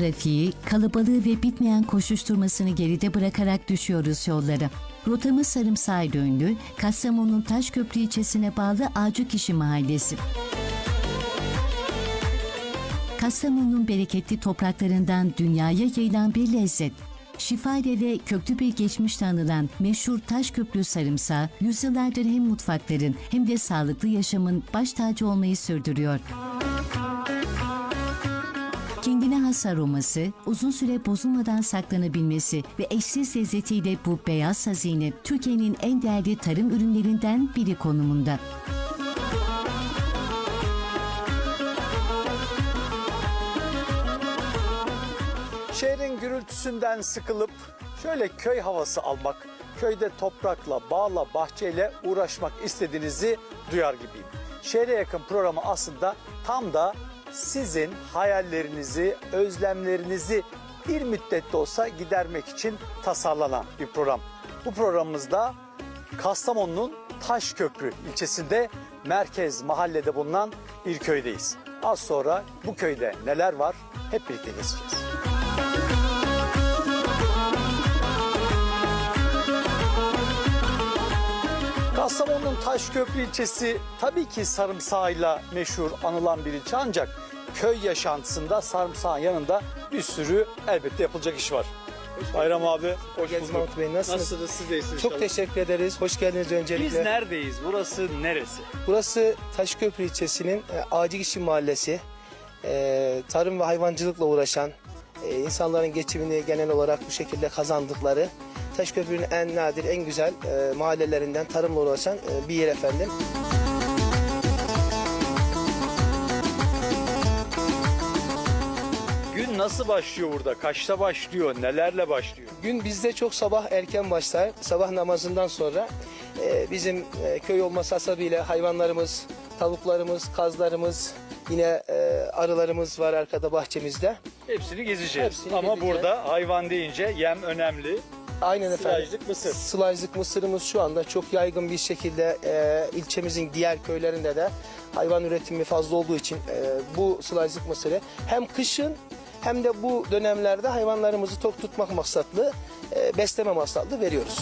Trafiği, kalabalığı ve bitmeyen koşuşturmasını geride bırakarak düşüyoruz yollara. Rotamız Sarımsağ döndü, Kastamonu'nun Taşköprü ilçesine bağlı Ağacıkişi Mahallesi. Kastamonu'nun bereketli topraklarından dünyaya yayılan bir lezzet. Şifayla ve köklü bir geçmişte anılan meşhur Taşköprü sarımsağı yüzyıllardır hem mutfakların hem de sağlıklı yaşamın baş tacı olmayı sürdürüyor. Kendine has aroması, uzun süre bozulmadan saklanabilmesi ve eşsiz lezzetiyle bu beyaz hazine Türkiye'nin en değerli tarım ürünlerinden biri konumunda. Şehrin gürültüsünden sıkılıp şöyle köy havası almak, köyde toprakla, bağla, bahçeyle uğraşmak istediğinizi duyar gibiyim. Şehre yakın programı aslında tam da sizin hayallerinizi, özlemlerinizi bir müddet de olsa gidermek için tasarlanan bir program. Bu programımızda Kastamonu'nun Taşköprü ilçesinde merkez mahallede bulunan bir köydeyiz. Az sonra bu köyde neler var hep birlikte gezeceğiz. Kastamonu'nun Taşköprü ilçesi tabii ki sarımsağıyla meşhur anılan bir ilçe ancak köy yaşantısında sarımsağın yanında bir sürü elbette yapılacak iş var. Bayram abi hoş geldiniz bulduk. Mahmut Bey, nasılsınız? Nasılsınız siz de iyisiniz Çok inşallah. teşekkür ederiz. Hoş geldiniz öncelikle. Biz neredeyiz? Burası neresi? Burası Taşköprü ilçesinin e, Acıkişi Mahallesi. E, tarım ve hayvancılıkla uğraşan, e, insanların geçimini genel olarak bu şekilde kazandıkları Taşköprü'nün en nadir, en güzel e, mahallelerinden tarımla uğraşan e, bir yer efendim. Gün nasıl başlıyor burada? Kaçta başlıyor? Nelerle başlıyor? Gün bizde çok sabah erken başlar. Sabah namazından sonra e, bizim e, köy olması hasabıyla hayvanlarımız, tavuklarımız, kazlarımız, yine e, arılarımız var arkada bahçemizde. Hepsini gezeceğiz. Hepsini Ama gezeceğiz. burada hayvan deyince yem önemli. Aynen efendim. Sılajlık mısır. Sılajlık mısırımız şu anda çok yaygın bir şekilde e, ilçemizin diğer köylerinde de hayvan üretimi fazla olduğu için e, bu sılajlık mısırı hem kışın hem de bu dönemlerde hayvanlarımızı tok tutmak maksatlı, e, besleme maksatlı veriyoruz.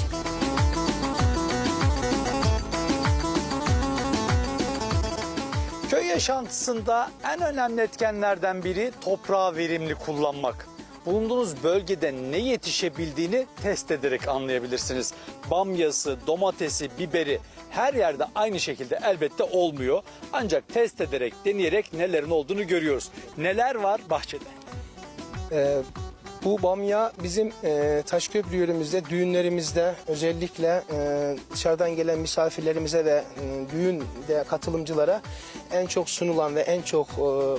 Köy yaşantısında en önemli etkenlerden biri toprağı verimli kullanmak. Bulunduğunuz bölgede ne yetişebildiğini test ederek anlayabilirsiniz. Bamyası, domatesi, biberi her yerde aynı şekilde elbette olmuyor. Ancak test ederek, deneyerek nelerin olduğunu görüyoruz. Neler var bahçede? E, bu bamya bizim e, Taşköprü yörümüzde, düğünlerimizde özellikle e, dışarıdan gelen misafirlerimize ve e, düğünde katılımcılara en çok sunulan ve en çok e,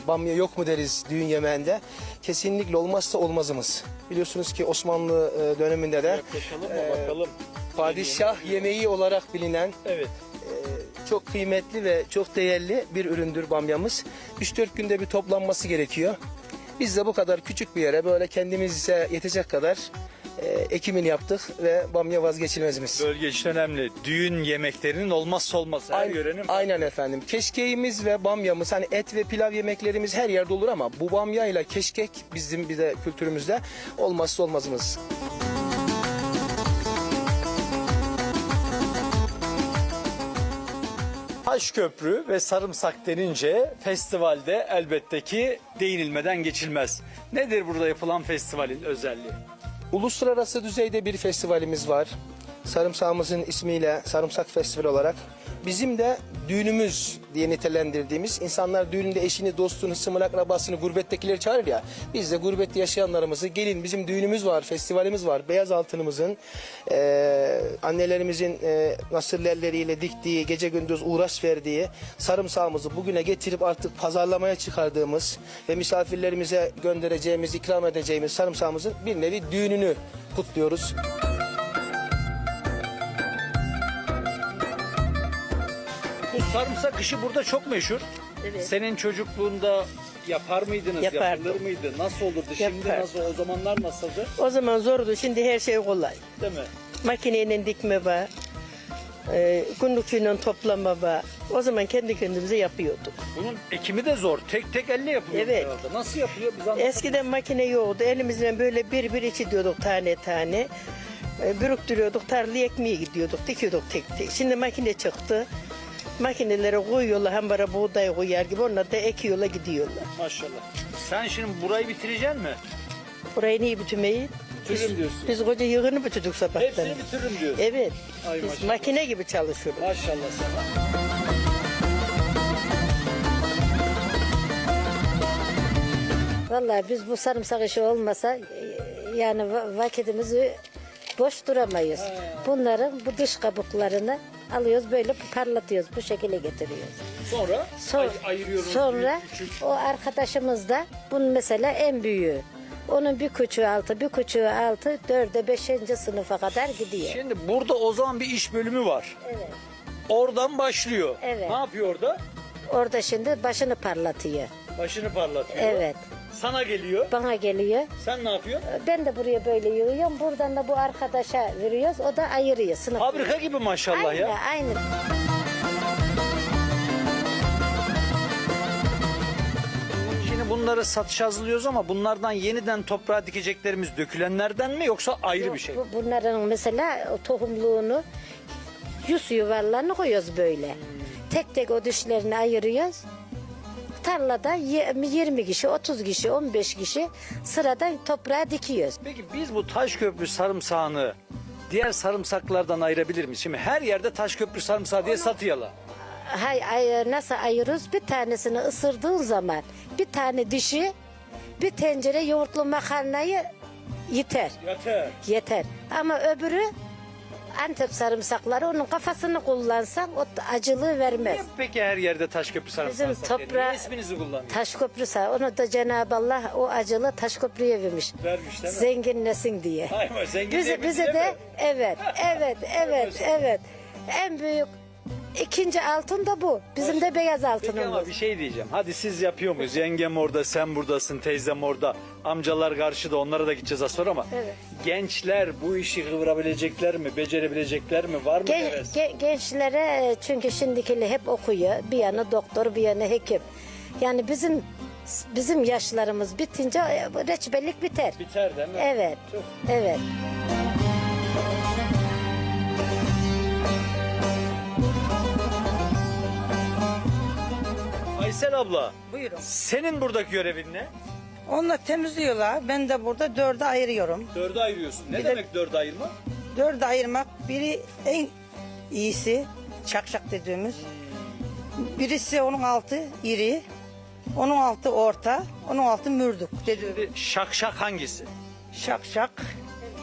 bamya yok mu deriz düğün yemeğinde. Kesinlikle olmazsa olmazımız. Biliyorsunuz ki Osmanlı e, döneminde de Yaklaşalım mı bakalım. padişah yemeği olarak bilinen Evet. e, çok kıymetli ve çok değerli bir üründür bamyamız. 3-4 günde bir toplanması gerekiyor. Biz de bu kadar küçük bir yere böyle kendimize yetecek kadar e, ekimini yaptık ve bamya vazgeçilmezimiz. Bölge için önemli. Düğün yemeklerinin olmazsa olmazı. Her Aynen- yörenin Aynen efendim. Keşkeğimiz ve bamyamız hani et ve pilav yemeklerimiz her yerde olur ama bu bamya ile keşkek bizim bir de kültürümüzde olmazsa olmazımız. Taşköprü ve sarımsak denince festivalde elbette ki değinilmeden geçilmez. Nedir burada yapılan festivalin özelliği? Uluslararası düzeyde bir festivalimiz var. Sarımsağımızın ismiyle Sarımsak Festivali olarak. Bizim de düğünümüz diye nitelendirdiğimiz insanlar düğününde eşini, dostunu, hısmını, akrabasını, gurbettekileri çağırır ya. Biz de gurbette yaşayanlarımızı gelin bizim düğünümüz var, festivalimiz var. Beyaz altınımızın, eee, annelerimizin eee nasırlı elleriyle diktiği, gece gündüz uğraş verdiği sarımsağımızı bugüne getirip artık pazarlamaya çıkardığımız ve misafirlerimize göndereceğimiz, ikram edeceğimiz sarımsağımızın bir nevi düğününü kutluyoruz. Sarımsak işi burada çok meşhur. Evet. Senin çocukluğunda yapar mıydınız? Yapardım. Yapılır mıydı? Nasıl olurdu? Şimdi Yapardım. nasıl? O zamanlar nasıldı? O zaman zordu. Şimdi her şey kolay. Değil mi? Makineyle dikme var. e, günlükçüyle toplama var. O zaman kendi kendimize yapıyorduk. Bunun ekimi de zor. Tek tek elle yapılıyor Evet. herhalde. Nasıl yapılıyor? Biz anlatalım. Eskiden makine yoktu. Elimizle böyle bir bir iki diyorduk tane tane. E, bürüktürüyorduk, tarlaya ekmeğe gidiyorduk, dikiyorduk tek tek. Şimdi makine çıktı. Makinelere koyuyorlar, hem bara buğday koyar gibi onlar da ekiyorlar gidiyorlar. Maşallah. Sen şimdi burayı bitireceksin mi? Burayı niye bütümeyi? Bitiririm diyorsun. Biz koca yığını bütüdük sabahtan. Hepsini bitiririm diyorsun. Evet. Ay Biz maşallah. makine gibi çalışıyoruz. Maşallah sana. Vallahi biz bu sarımsak işi olmasa e, yani va- vakitimizi boş duramayız. Bunların bu dış kabuklarını alıyoruz böyle parlatıyoruz bu şekilde getiriyoruz. Sonra Son- ay- ayırıyoruz. sonra büyük, küçük. o arkadaşımız da bunun mesela en büyüğü. Onun bir küçüğü altı, bir küçüğü altı, dörde, beşinci sınıfa kadar gidiyor. Şimdi burada o zaman bir iş bölümü var. Evet. Oradan başlıyor. Evet. Ne yapıyor orada? Orada şimdi başını parlatıyor. Başını parlatıyor. Evet. Sana geliyor. Bana geliyor. Sen ne yapıyorsun? Ben de buraya böyle yığıyorum. Buradan da bu arkadaşa veriyoruz. O da ayırıyor. Sınıf Fabrika gibi maşallah aynı, ya. Aynı. Şimdi bunları satışa hazırlıyoruz ama bunlardan yeniden toprağa dikeceklerimiz dökülenlerden mi yoksa ayrı bir şey mi? Bu- Bunların mesela tohumluğunu yüz yuvarlarını koyuyoruz böyle. Tek tek o dişlerini ayırıyoruz. Tarlada ye- 20 kişi, 30 kişi, 15 kişi sıradan toprağa dikiyoruz. Peki biz bu Taşköprü sarımsağını diğer sarımsaklardan ayırabilir miyiz? Şimdi her yerde Taşköprü sarımsağı diye satıyorlar. Hay, ay, nasıl ayırıyoruz? Bir tanesini ısırdığın zaman bir tane dişi bir tencere yoğurtlu makarnayı yeter. Yeter. Yeter. Ama öbürü Antep sarımsakları onun kafasını kullansan o acılığı vermez. Niye peki her yerde Taşköprü sarımsağı Bizim toprağı- isminizi kullanıyor? Taş köprü sağ. Onu da Cenab-ı Allah o acılı taş köprüye vermiş. Vermiş değil mi? Zenginlesin diye. Ay vay, zengin diye bize, bizi bize de mi? evet, evet, evet, evet. En büyük ikinci altın da bu. Bizim de beyaz Peki ama bir şey diyeceğim. Hadi siz yapıyor muyuz? Yengem orada, sen buradasın, teyzem orada. Amcalar karşıda, onlara da gideceğiz az sonra ama. Evet. Gençler bu işi kıvırabilecekler mi? Becerebilecekler mi? Var mı Gen- heves? ge- gençlere çünkü şimdikiler hep okuyor. Bir yana doktor, bir yana hekim. Yani bizim bizim yaşlarımız bitince e, bu reçbelik biter. Biter değil mi? Evet. Evet. Aysel abla, Buyurun. senin buradaki görevin ne? Onunla temizliyorlar. Ben de burada dörde ayırıyorum. Dörde ayırıyorsun. Ne Bir de- demek dörde ayırma? Dörde ayırmak biri en iyisi çakşak dediğimiz. Birisi onun altı iri. Onun altı orta. Onun altı mürdük dediğimiz. Şimdi şakşak hangisi? Şakşak.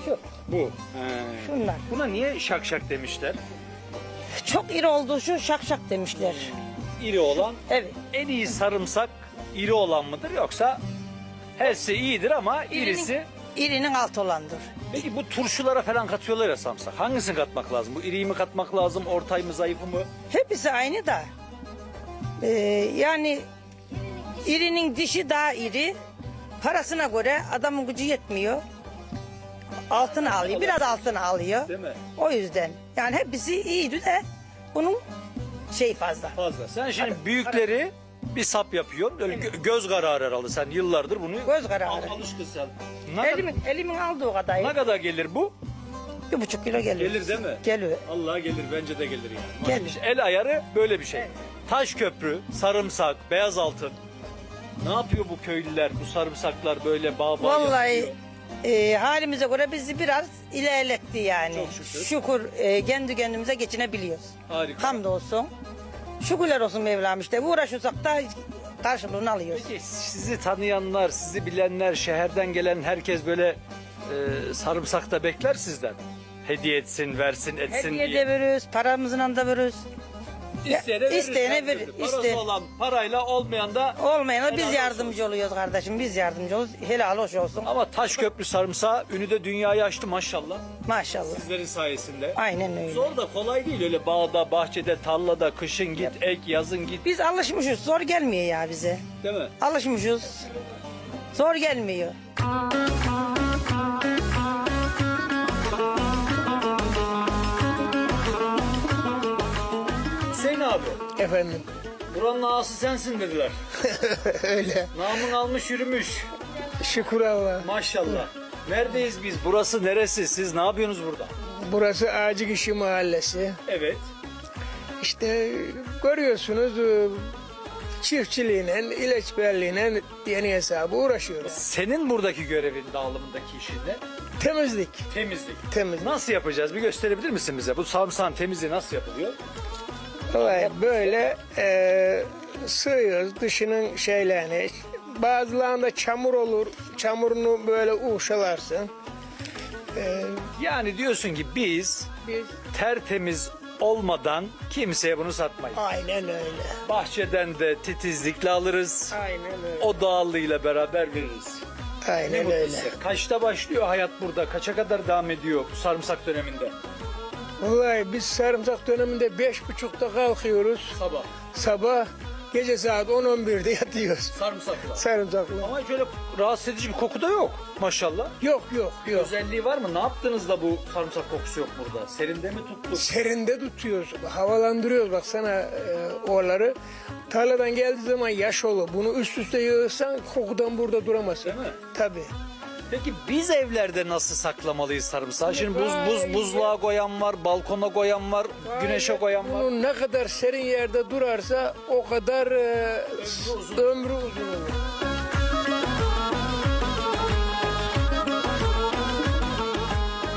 Şu. Bu. Şunlar. Buna niye şakşak demişler? Çok iri olduğu şu şakşak demişler. İri olan, Evet. en iyi sarımsak iri olan mıdır yoksa hepsi iyidir ama irisi... İrinin altı olandır. Peki bu turşulara falan katıyorlar ya samsak. Hangisini katmak lazım? Bu iriyi mi katmak lazım? Ortayı mı zayıfı mı? Hepsi aynı da. Ee, yani irinin dişi daha iri. Parasına göre adamın gücü yetmiyor. Altını alıyor. Biraz altını alıyor. Değil mi? O yüzden. Yani hepsi iyiydi de bunun şey fazla. Fazla. Sen şimdi büyükleri bir sap yapıyorsun. Öyle gö- göz kararı herhalde. Sen yıllardır bunu Göz kararı. al, alışkın sen. Ne, Elimin, elimin aldığı kadar. ne kadar gelir bu? Bir buçuk kilo geliyor. Gelir değil mi? Geliyor. Allah gelir bence de gelir yani. Gelir. İşte El ayarı böyle bir şey. Taş köprü, sarımsak, beyaz altın. Ne yapıyor bu köylüler? Bu sarımsaklar böyle bağ bağ Vallahi yapıyor. E, halimize göre bizi biraz ilerletti yani. Çok şükür. E, kendi kendimize geçinebiliyoruz. Harika. Hamdolsun. Şükürler olsun Mevlam işte. Uğraşırsak da karşılığını alıyoruz. Peki sizi tanıyanlar, sizi bilenler, şehirden gelen herkes böyle e, sarımsakta bekler sizden. Hediye etsin, versin, etsin Hediye diye. de veririz, paramızla da veririz. İsteyene isteyene verir, türlü. Parası iste- olan parayla olmayan da Olmayana biz olsun. yardımcı oluyoruz kardeşim. Biz yardımcı oluyoruz. Helal hoş olsun. ama taş köprü sarımsağı ünü de dünyayı açtı maşallah. Maşallah. Sizlerin sayesinde. Aynen öyle. Zor da kolay değil öyle bağda, bahçede, tarlada, kışın git, ek, yazın git. Biz alışmışız. Zor gelmiyor ya bize. Değil mi? Alışmışız. Zor gelmiyor. Efendim Buranın ağası sensin dediler. öyle. Namın almış yürümüş. Şükür Allah. Maşallah. Neredeyiz biz? Burası neresi? Siz ne yapıyorsunuz burada? Burası Acıkişi Mahallesi. Evet. İşte görüyorsunuz e, çiftçiliğine, ilaçberliğine yeni hesabı uğraşıyoruz. Senin buradaki görevin dağılımındaki işin ne? Temizlik. Temizlik. Temizlik. Nasıl yapacağız? Bir gösterebilir misin bize? Bu sarımsağın temizliği nasıl yapılıyor? Vallahi böyle e, sığıyoruz dışının şeylerini. Bazılarında çamur olur. Çamurunu böyle uşalarsın. Yani diyorsun ki biz Biz tertemiz olmadan kimseye bunu satmayız. aynen öyle. Bahçeden de titizlikle alırız. Aynen öyle. O doğallığıyla beraber veririz. Ne Aynen mutlu öyle. size. Kaçta başlıyor hayat burada? Kaça kadar devam ediyor bu sarımsak döneminde? Vallahi biz sarımsak döneminde beş buçukta kalkıyoruz. Sabah. Sabah gece saat 10-11'de yatıyoruz. Sarımsakla. Sarımsaklı. Ama şöyle rahatsız edici bir koku da yok maşallah. Yok yok yok. Özelliği var mı? Ne yaptınız da bu sarımsak kokusu yok burada? Serinde mi tuttu? Serinde tutuyoruz. Havalandırıyoruz baksana e, oraları. Tarladan geldiği zaman yaş olur. Bunu üst üste yığırsan kokudan burada duramazsın. Değil mi? Tabii. Peki biz evlerde nasıl saklamalıyız sarımsağı? Şimdi buz buz buzluğa koyan var, balkona koyan var, güneşe koyan var. Bunun ne kadar serin yerde durarsa o kadar e, ömrü uzun olur.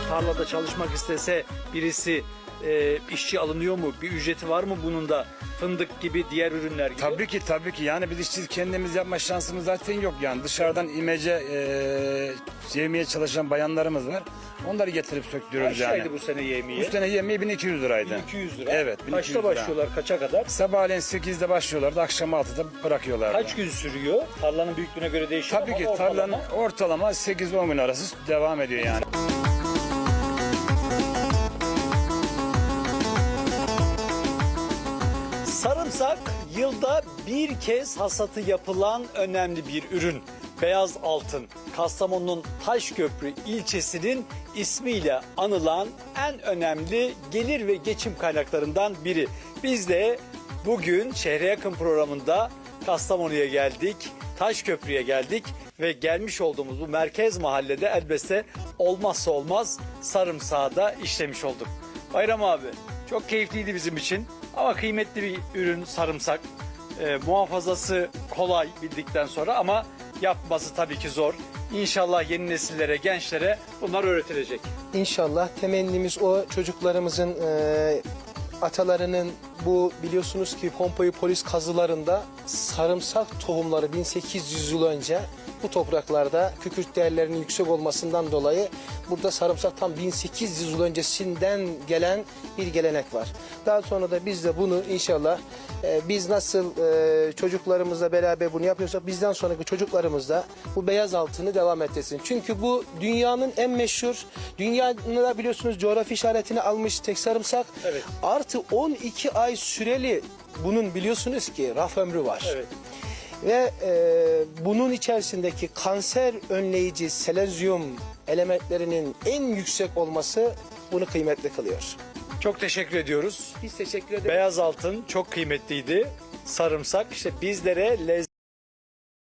Tarlada çalışmak istese birisi e, işçi alınıyor mu? Bir ücreti var mı bunun da? Fındık gibi diğer ürünler gibi. Tabii ki tabii ki yani biz işçilik kendimiz yapma şansımız zaten yok yani dışarıdan imece e, yemeye çalışan bayanlarımız var. Onları getirip söktürüyoruz Kaç yani. liraydı bu sene yemiye? Bu sene yemeği 1200 liraydı. 1200 lira. Evet 1200 Kaçta lira. başlıyorlar? Kaça kadar? Sabahleyin 8'de başlıyorlardı akşam 6'da bırakıyorlardı. Kaç gün sürüyor? Tarlanın büyüklüğüne göre değişiyor Tabii ki ortalama. tarlanın ortalama 8-10 gün arası devam ediyor yani. Yılda bir kez hasatı yapılan önemli bir ürün. Beyaz altın, Kastamonu'nun Taşköprü ilçesinin ismiyle anılan en önemli gelir ve geçim kaynaklarından biri. Biz de bugün şehre yakın programında Kastamonu'ya geldik, Taşköprü'ye geldik ve gelmiş olduğumuz bu merkez mahallede elbette olmazsa olmaz sarımsağı da işlemiş olduk. Bayram abi çok keyifliydi bizim için ama kıymetli bir ürün sarımsak. Ee, muhafazası kolay bildikten sonra ama yapması tabii ki zor. İnşallah yeni nesillere, gençlere bunlar öğretilecek. İnşallah temennimiz o çocuklarımızın e, atalarının bu biliyorsunuz ki Pompei polis kazılarında sarımsak tohumları 1800 yıl önce bu topraklarda kükürt değerlerinin yüksek olmasından dolayı burada sarımsak tam 1800 yıl öncesinden gelen bir gelenek var. Daha sonra da biz de bunu inşallah e, biz nasıl e, çocuklarımızla beraber bunu yapıyorsak bizden sonraki çocuklarımız da bu beyaz altını devam ettirsin. Çünkü bu dünyanın en meşhur, dünyada biliyorsunuz coğrafi işaretini almış tek sarımsak. Evet. Artı 12 ay süreli bunun biliyorsunuz ki raf ömrü var. Evet. Ve e, bunun içerisindeki kanser önleyici selezyum elementlerinin en yüksek olması bunu kıymetli kılıyor. Çok teşekkür ediyoruz. Biz teşekkür ederiz. Beyaz altın çok kıymetliydi. Sarımsak işte bizlere lezzet